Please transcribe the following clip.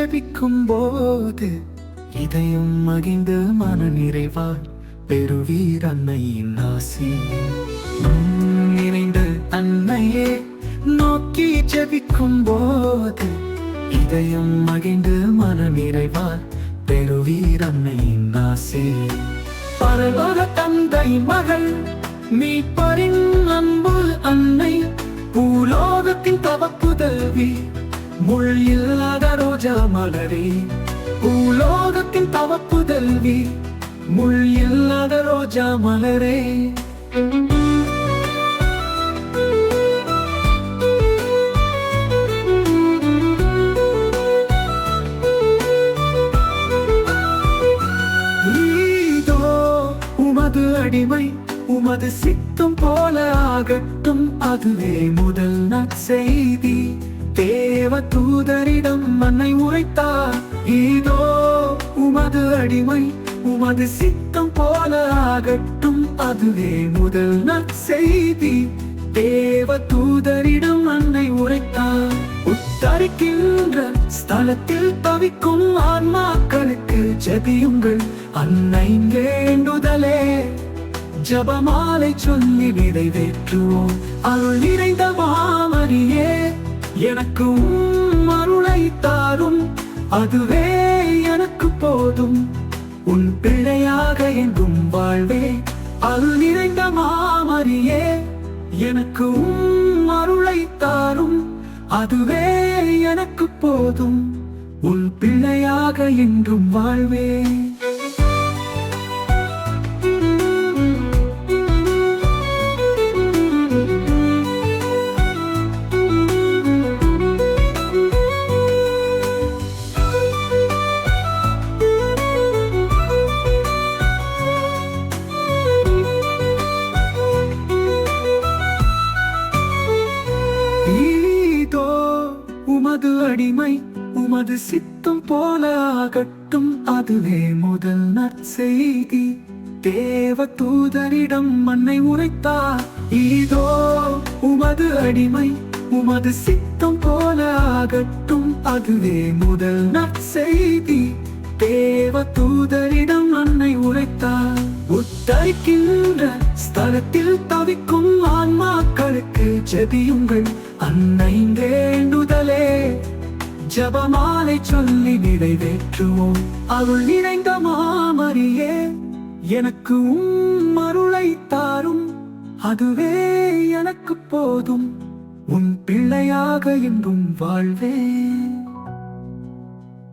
ஜபிக்கும் போது இதயம் மகிழ்ந்து மன நிறைவாய் பெறுவீர் அன்னையின் ஆசி. உம் நிறைந்த அன்னையே நோக்கி ஜபிக்கும் போது இதயம் மகிழ்ந்து மன நிறைவாய் பெறுவீர் அன்னையின் ஆசி. பரலோக தந்தை மகள் நீ பரின் அன்பு அன்னை பூலோகத்தின் தவப்புதவி முள் இல்லாத ரோஜா மலரே. பூலோகத்தின் தவப்பு தல்வி முள் இல்லாத ரோஜா மலரே. உமது அடிமை உமது சித்தம் போல ஆகட்டும் அதுவே முதல் நற்செய்தி. தேவ தூதரிடம் மன்னை உரைத்தார். இதோ உமது அடிமை உமது சித்தம் போல ஆகட்டும் அதுவே முதல் நற்செய்தி. தேவ தூதரிடம் அன்னை உரைத்தார். உத்தரிக்கின்ற ஸ்தலத்தில் தவிக்கும் ஆன்மாக்களுக்கு ஜெபியுங்கள் அன்னை வேண்டுதலே. ஜபமாலை சொல்லி விதை வேற்றுவோம். அருள் நிறைந்த எனக்கு உம் அருளை தாரும். அதுவே எனக்கு போதும். உன் பிள்ளையாக எங்கும் வாழ்வே அருள் நிறைந்த மாமரியே. எனக்கு உம் அருளை தாரும். அதுவே எனக்கு போதும். உன் பிள்ளையாக என்றும் வாழ்வே. உமது அடிமை உமது சித்தம் போல ஆகட்டும் அதுவே முதல் நற்செய்தி. தேவ தூதரிடம் மண்ணை உரைத்தார். இதோ உமது அடிமை உமது சித்தம் போல ஆகட்டும் அதுவே முதல் நற்செய்தி. தேவ தூதரிடம் அன்னை உரைத்தார். உத்தரிக்கின்ற ஸ்தலத்தில் தவிக்கும் ஆன்மாக்களுக்கு செதியுங்கள் அன்னைந்தே ஜபமாலை சொல்லி நிறைவேற்றுவோம். அருள் நிறைந்த மாமரியே எனக்கு உம் அருளை தாரும். அதுவே எனக்கு போதும். உன் பிள்ளையாக என்றும் வாழ்வேன்.